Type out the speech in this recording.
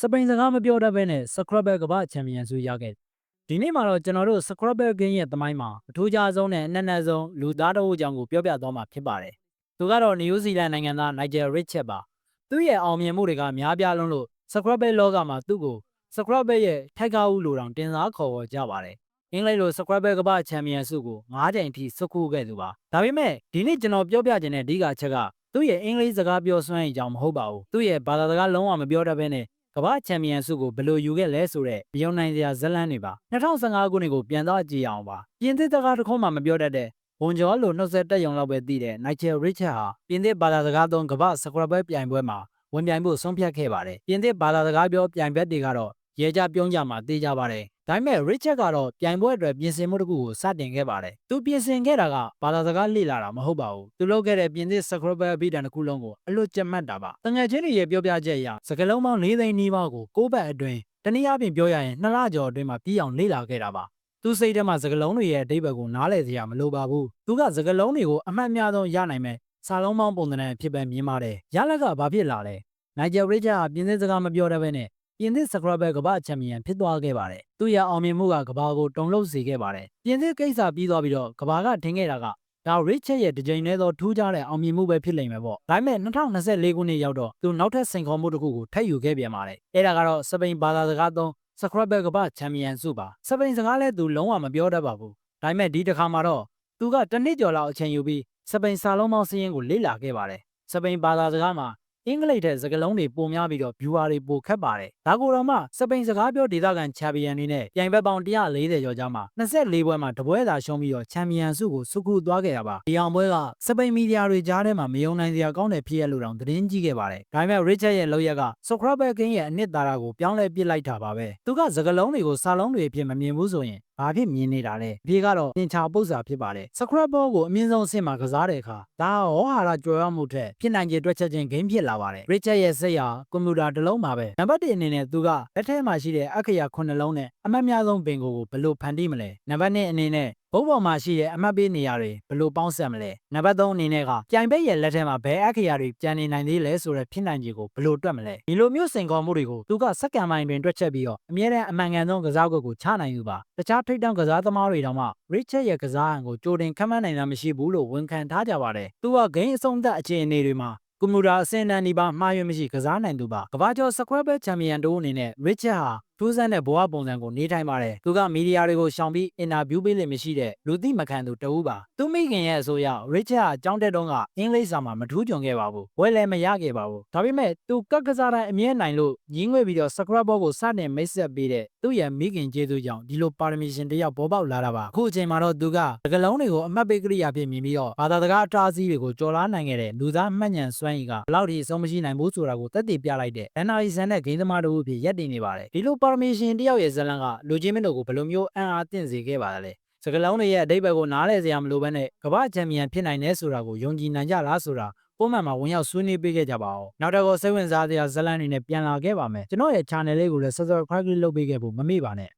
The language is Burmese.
စပိန်စကားမပြောတတ်ဘဲနဲ့ Scrabble ကမ္ဘာ့ချန်ပီယံဆုရခဲ့တယ်ဒီနေ့မှာတော့ကျွန်တော်တို့ Scrabble game ရဲ့သမိုင်းမှာအထူးခြားဆုံးနဲ့အနက်နက်ဆုံးလူသားတစ်ဦးအကြောင်းကိုပြောပြသွားမှာဖြစ်ပါတယ်သူကတော့နယူးဇီလန်နိုင်ငံသား Nigel Richard ပါသူ့ရဲ့အောင်မြင်မှုတွေကများပြားလွန်းလို့ Scrabble လောကမှာသူ့ကို Scrabble ရဲ့ထိုက်ကားဦးလိုတောင်တင်စားခေါ်ဝေါ်ကြပါတယ်အင်္ဂလိပ်လို Scrabble ကမ္ဘာ့ချန်ပီယံဆုကို9ကြိမ်ထိဆွတ်ခူးခဲ့သူပါဒါပေမဲ့ဒီနေ့ကျွန်တော်ပြောပြခြင်းတဲ့အဓိကအချက်ကသူ့ရဲ့အင်္ဂလိပ်စကားပြောစွမ်းရည်ကြောင့်မဟုတ်ပါဘူးသူ့ရဲ့ဘာသာစကားလုံးဝမပြောတတ်ဘဲနဲ့ ကမ္ဘာ့ချန်ပီယံဆုကိုဘယ်လိုယူခဲ့လဲဆိုတော့မယုံနိုင်စရာဇတ်လန်းတွေပါ2015ခုနှစ်ကိုပြန်တော့ကြည့်အောင်ပါပြင်သစ်စကားတစ်ခုမှမပြောတတ်တဲ့ဝန်ကျော်လိုနှုတ်ဆက်တက်ယုံလောက်ပဲသိတဲ့ Nigel Richard ဟာပြင်သစ်ဘာသာစကားသုံးကမ္ဘာ့ Scrabble ပြိုင်ပွဲမှာဝင်ပြိုင်ဖို့ဆုံးဖြတ်ခဲ့ပါတယ်ပြင်သစ်ဘာသာစကားပြောပြိုင်ဘက်တွေကတော့ ရဲကြပြုံးကြမှာသိကြပါတယ်ဒါပေမဲ့ Richard ကတော့ပြိုင်ပွဲအတွက်ပြင်ဆင်မှုတစ်ခုကိုစတင်ခဲ့ပါတယ်။သူပြင်ဆင်ခဲ့တာကဘာသာစကားလေ့လာတာမဟုတ်ပါဘူး။သူလုပ်ခဲ့တဲ့ပြင်သစ် Scrabble အပိဒံတစ်ခုလုံးကိုအလွတ်ကျက်မှတ်တာပါ။တငယ်ချင်းတွေရဲ့ပြောပြချက်အရစကလုံးပေါင်း၄သိန်းနီးပါးကိုကိုးပတ်အတွင်းတနည်းအားဖြင့်ပြောရရင်နှစ်လကျော်အတွင်းမှာပြီးအောင်လေ့လာခဲ့တာပါ။သူစိတ်ထဲမှာစကလုံးတွေရဲ့အဓိပ္ပာယ်ကိုနားလည်စရာမလိုပါဘူး။သူကစကလုံးတွေကိုအမှတ်များဆုံးရနိုင်မဲ့စာလုံးပေါင်းပုံသဏ္ဍာန်ဖြစ်ပဲမြင်ပါတယ်။ရလက်ကဘာဖြစ်လာလဲ။ Nigel Richard ဟာပြင်သစ်စကားမပြောတတ်ဘဲနဲ့ ပြင်သစ် Scrabble ကမ္ဘာ့ချန်ပီယံဖြစ်သွားခဲ့ပါတယ်။သူ့ရဲ့အောင်မြင်မှုကကမ္ဘာကိုတုန်လှုပ်စေခဲ့ပါတယ်။ပြင်သစ်ကိစ္စပြီးသွားပြီးတော့ကမ္ဘာကထင်ခဲ့တာကဒါ Richard ရဲ့တစ်ကြိမ်တည်းသောထူးခြားတဲ့အောင်မြင်မှုပဲဖြစ်လိမ့်မယ်ပေါ့။ဒါပေမဲ့2024ခုနှစ်ရောက်တော့သူနောက်ထပ်စိန်ခေါ်မှုတစ်ခုကိုထပ်ယူခဲ့ပြန်ပါတယ်။အဲ့ဒါကတော့စပိန်ဘာသာစကားသုံး Scrabble ကမ္ဘာ့ချန်ပီယံဆုပါ။စပိန်စကားလည်းသူလုံးဝမပြောတတ်ပါဘူး။ဒါပေမဲ့ဒီတစ်ခါမှာတော့သူကတစ်နှစ်ကျော်လောက်အချိန်ယူပြီးစပိန်စာလုံးပေါင်းစည်းရင်းကိုလေ့လာခဲ့ပါတယ်။စပိန်ဘာသာစကားမှာ အင်္ဂလိပ်ထက်စကားလုံးတွေပိုများပြီးတော့ viewer တွေပိုခက်ပါတယ်။ဒါကိုတော့မှစပိန်စကားပြောဒေသခံချန်ပီယံတွေနဲ့ပြိုင်ဘက်ပေါင်း140ကျော်ကြားမှာ24ပွဲမှာတပွဲသာရှုံးပြီးတော့ချန်ပီယံဆုကိုစုခုသွားခဲ့တာပါ။ဒီအောင်ပွဲကစပိန်မီဒီယာတွေကြားထဲမှာမယုံနိုင်စရာကောင်းတဲ့ဖြစ်ရလို့တောင်သတင်းကြီးခဲ့ပါတယ်။ဒါပေမဲ့ Richard ရဲ့လောက်ရက်က Scrabble King ရဲ့အနှစ်သာရကိုပြောင်းလဲပစ်လိုက်တာပါပဲ။သူကစကားလုံးတွေကိုစာလုံးတွေအဖြစ်မမြင်ဘူးဆိုရင် ဘာဖြစ်မြင်နေတာလဲအပြေကတော့သင်္ချာပု္ပ္ပစာဖြစ်ပါတယ် Scrabble ကိုအမြင့်ဆုံးအဆင့်မှာကစားတဲ့အခါဒါဟောဟာရကြွယ်ဝမှုထက်ဖြစ်နိုင်ခြေတွက်ချက်ခြင်း game ဖြစ်လာပါတယ် Richard ရဲ့စိတ်ဟာကွန်ပျူတာတစ်လုံးပါပဲနံပါတ်1အနေနဲ့သူကလက်ထဲမှာရှိတဲ့အခရာ9လုံးနဲ့အမှတ်များဆုံးပင်ကိုဘယ်လိုဖန်တီးမလဲနံပါတ်2အနေနဲ့ ဘုတ်ပေါ်မှာရှိတဲ့အမှတ်ပေးနေရာတွေဘယ်လိုပေါင်းဆက်မလဲနံပါတ်3အနေနဲ့ကပြိုင်ဘက်ရဲ့လက်ထဲမှာဘယ်အခရာတွေကြံနေနိုင်သေးလဲဆိုတဲ့ဖြစ်နိုင်ခြေကိုဘယ်လိုတွက်မလဲဒီလိုမျိုးစိန်ခေါ်မှုတွေကိုသူကစက္ကန့်ပိုင်းတွင်တွက်ချက်ပြီးတော့အမြဲတမ်းအမှန်ကန်ဆုံးကစားကွက်ကိုချနိုင်သူပါတခြားထိပ်တန်းကစားသမားတွေတောင်မှ Richard ရဲ့ကစားဟန်ကိုကြိုတင်ခန့်မှန်းနိုင်တာမရှိဘူးလို့ဝန်ခံထားကြပါတယ်သူကဂိမ်းအဆုံးသတ်အခြေအနေတွေမှာကွန်ပျူတာအစင်းတန်းဒီပါမှားယွင်းမရှိကစားနိုင်သူပါကဘာကျော် Scrabble Champion တို့အနေနဲ့ Richard ဟာ ထူးဆန်းတဲ့ဘဝပုံစံကိုနေထိုင်ပါတယ်သူကမီဒီယာတွေကိုရှောင်ပြီးအင်တာဗျူးပေးလိမ့်မရှိတဲ့လူသိမခံသူတဦးပါသူမိခင်ရဲ့အဆိုအရ Richard ဟာကြောင်းတက်တုန်းကအင်္ဂလိပ်စာမှာမထူးချွန်ခဲ့ပါဘူးဝယ်လည်းမရခဲ့ပါဘူးဒါပေမဲ့သူကက်ကစားတိုင်းအမြဲနိုင်လို့ညီးငွေပြီးတော့ Scrabble ကိုစတင်မိတ်ဆက်ပေးတဲ့သူ့ရဲ့မိခင်ကျေးဇူးကြောင့်ဒီလိုပါရမီရှင်တယောက်ပေါ်ပေါက်လာတာပါအခုအချိန်မှာတော့သူကသကလုံးတွေကိုအမှတ်ပေးကိရိယာဖြစ်မြင်ပြီးတော့ဘာသာစကားအတားအဆီးတွေကိုကြော်လားနိုင်ခဲ့တဲ့လူသားမှတ်ဉဏ်စွမ်းရည်ကဘလောက်ထိအဆုံးမရှိနိုင်ဘူးဆိုတာကိုသက်သေပြလိုက်တဲ့ NRI ဆန်တဲ့ဂိမ်းသမားတို့အဖြစ်ရက်တည်နေပါတယ်ဒီလိုပါရမီရှင်တယောက်ရဲ့ဇလံကလူချင်းမင်းတို့ကိုဘယ်လိုမျိုးအံ့အားသင့်စေခဲ့ပါလဲစကလုံးတွေရဲ့အတိတ်ဘက်ကိုနားလည်စရာမလိုဘဲနဲ့ကမ္ဘာချန်ပီယံဖြစ်နိုင်တယ်ဆိုတာကိုယုံကြည်နိုင်ကြလားဆိုတာပုံမှန်မှာဝင်ရောက်ဆွေးနွေးပေးခဲ့ကြပါအောင်နောက်တော့ကိုစိတ်ဝင်စားစရာဇလံတွေနဲ့ပြန်လာခဲ့ပါမယ်ကျွန်တော်ရဲ့ channel လေးကိုလည်း subscribe လုပ်ပေးခဲ့ဖို့မမေ့ပါနဲ့